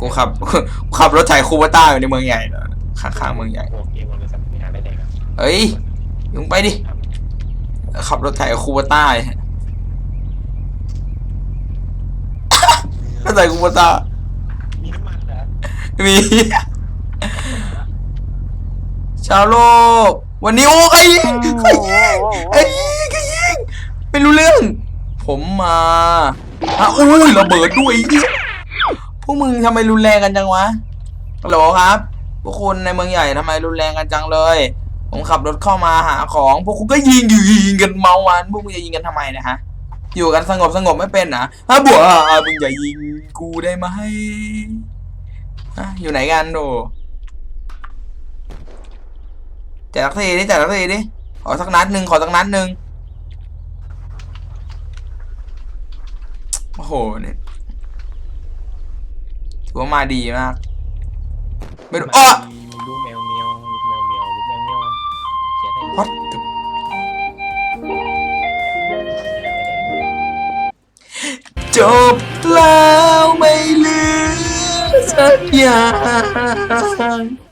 กูขับกูขับรถไถคูเบต้าอยู่ในเมืองใหญ่เนะข้างเมืองใหญ่โอเคบริษัทไม่หาได้ยครับเฮ้ยมึงไปดิ ขับรถไถคูเบต้าไอ้รถไถคูเบต้ามีน้ำมันเหรอมีชาวโลก วันนี้โอ้ใครยิงใครยิงไอ้ใครยิงไม่รู้เรื่อง ผมมาอะอุ้ยระเบิดด้วยไอ้เหี้ยพ วกมึงทำไมรุนแรงกันจังวะฮัลโหลครับ พวกคุณในเมืองใหญ่ทำไมรุนแรงกันจังเลย ผมขับรถเข้ามาหาของ พวกคุณก็ยิงอยู่ยิงกันเมาวันพวกมึงจะยิงกันทำไมนะฮะ อยู่กันสงบสงบไม่เป็นนะฮะบัวมึงอย่ายิงกูได้ไหมฮะอยู่ไหนกันโดแจกสักทีดิแจกสักทีดิขอสักนัดหนึ่งขอสักนัดหนึ่งโอ้โหเนี่ย ถือว่ามาดีมากไม่รู้อ้อลูกแมวเมียวลูกแมวเมียวลูกแมวเมียวเขียนให้ What the จบแล้วไม่เหลือสักอย่าง